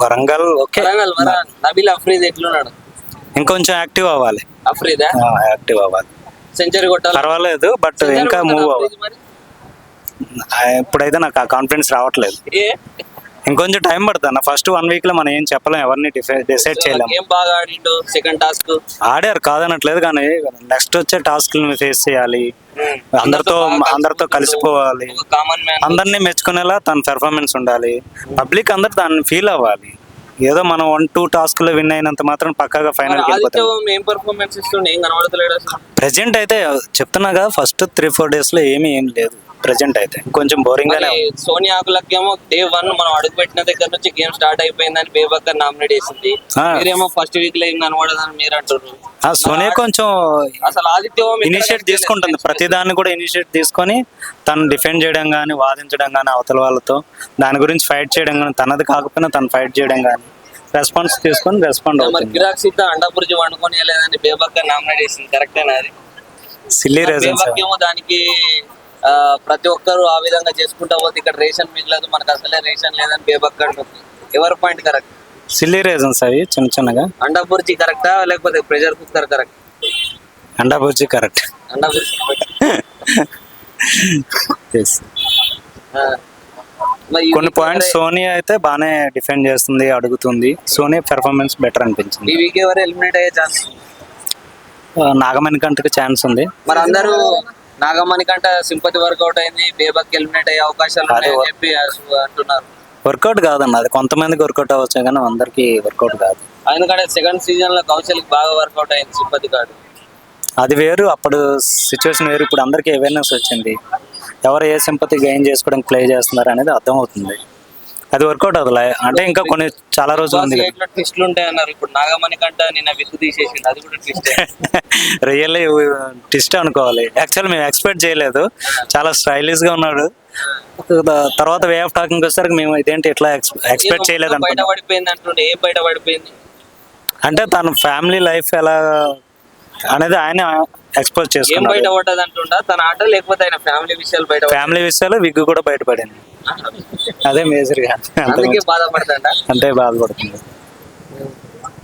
Warangal okay. Warangal Warangal. Nabeel Afreed ఎట్లున్నాడు? ఇంకొంచెం active అవ్వాలి. అఫ్రీదా యాక్టివ్ అవ్వాలి. సెంచరీ కొట్టాలి? పర్వాలేదు బట్ ఇంకా మూవ్ అవ్వాలి. ఇప్పుడైతే నాకు ఆ కాన్ఫిడెన్స్ రావట్లేదు. ఏ? ఇంకొంచెం టైం పడుతుంది ఫస్ట్ వన్ వీక్లో మనం ఏం చెప్పలేం ఎవరిని డిసైడ్ చేయలేం. గేమ్ బాగా ఆడిండు? సెకండ్ టాస్క్ ఆడారు కాదనట్లేదు కానీ నెక్స్ట్ వచ్చే టాస్క్ ఫేస్ చేయాలి. అందరితో అందరితో కలిసిపోవాలి. అందరినీ మెచ్చుకునేలా తన పెర్ఫార్మెన్స్ ఉండాలి. పబ్లిక్ అందరు దాన్ని ఫీల్ అవ్వాలి. ఏదో మనం వన్ టూ టాస్క్లో విన్ అయినంత మాత్రం పక్కాగా ఫైనల్ ఏం పర్ఫార్మెన్స్ ఇస్తుండే? ఏం కనబడతలేడు అసలు. ప్రెజెంట్ అయితే చెప్తున్నా కదా ఫస్ట్ త్రీ ఫోర్ డేస్లో ఏమీ ఏం లేదు. ప్రెజెంట్ అయితే. కొంచెం బోరింగ్ గానే. సోనియా ఆకులకేమో డే వన్ మనం అడుగు పెట్టిన దగ్గర నుంచి గేమ్ స్టార్ట్ అయిపోయిందని బేబక్కర్ నామినేట్ చేసింది. మీరేమో ఫస్ట్ వీక్లో ఏం కనబడదని మీరు అంటారు ఆ సోనియా కొంచెం అసలు ఆదిత్య ఇనిషియేట్. తీసుకుంటుంది. ప్రతి దాన్ని కూడా ఇనిషియేట్ తీసుకొని తను డిఫెండ్ చేయడం కానీ వాదించడం కానీ అవతల వాళ్ళతో దాని గురించి ఫైట్ చేయడం కానీ తనది కాకపోయినా తను ఫైట్ చేయడం కానీ రెస్పాన్స్ తీసుకొని రెస్పాండ్ అవుతుంది. గిరాక్ సీత అండాపురిజి వండుకొని నామినేట్ చేసింది కరెక్టేనా అది? సిల్లీ రీజన్స్ దానికి ప్రతి ఒక్కరు ఆ విధంగా చేసుకుంటా పోతే ఇక్కడ రేషన్ మిగలదు మనకు అసలే రేషన్ లేదని బేబక్ అంటుంది. ఎవరి పాయింట్ కరెక్ట్? సిల్లీ రీజన్స్ అవి చిన్న చిన్నగా. అండాపురిచి కరెక్టా? లేకపోతే ప్రెషర్ కుక్కర్ కరెక్ట్? అండా కరెక్ట్. అండాపురిచి మరి ఈ కొన్ని పాయింట్స్ సోనియా అయితే బాగానే డిఫెండ్ చేస్తుంది అడుగుతుంది. సోనియా పెర్ఫార్మెన్స్ బెటర్ అనిపించింది. ఈ వీక్ ఎవరు ఎలిమినేట్ అయ్యే ఛాన్స్? నాగమణి కంటకి ఛాన్స్ ఉంది. మరి అందరూ నాగమణి కంట సింపతి వర్కౌట్ అయింది బేబక్ ఎలిమినేట్ అయ్యే అవకాశాలు ఉన్నాయని చెప్పి అంటున్నారు. వర్కౌట్ కాదన్న అది కొంతమందికి వర్కౌట్ అవ్వచ్చు కానీ అందరికి వర్కౌట్ కాదు. ఎందుకంటే సెకండ్ సీజన్లో కౌశల్ బాగా వర్కౌట్ అయింది సింపతి కార్డు అది వేరు. అప్పుడు సిచ్యువేషన్ వేరు. ఇప్పుడు అందరికీ అవేర్నెస్ వచ్చింది. ఎవరు ఏ సింపతి గెయిన్ చేసుకోవడానికి ప్లే చేస్తున్నారు అనేది అర్థమవుతుంది. అది వర్కౌట్ అవ్వలే అంటే ఇంకా కొన్ని చాలా రోజులు ఉంది ట్విస్ట్లు ఉంటాయి అన్నారు. ఇప్పుడు నాగమణి కంట నిన్న విక్కు తీసేసిండు. అది కూడా ట్విస్ట్ రియల్లీ ట్విస్ట్ అనుకోవాలి. యాక్చువల్ మేము ఎక్స్పెక్ట్ చేయలేదు. చాలా స్టైలిష్గా ఉన్నాడు. తర్వాత వే ఆఫ్ టాకింగ్ వచ్చేసరికి మేము ఇదేంటి ఇట్లా ఎక్స్పెక్ట్ చేయలేదు బయట పడిపోయింది అంటుండే ఏం బయట పడిపోయింది? అంటే తన ఫ్యామిలీ లైఫ్ ఎలా అనేది ఆయన ఎక్స్పోజ్ ఏం చేసుకున్నాడు. బయట పడ్డది అంటుండా? తన ఆట లేకపోతే ఆయన ఫ్యామిలీ విషయాలు బయట? ఫ్యామిలీ విషయాలు విగ్గు కూడా బయటపడింది అదే మేజర్గా. అంతే అందుకే బాధపడతాడా? అంటే బాధపడుతుంది.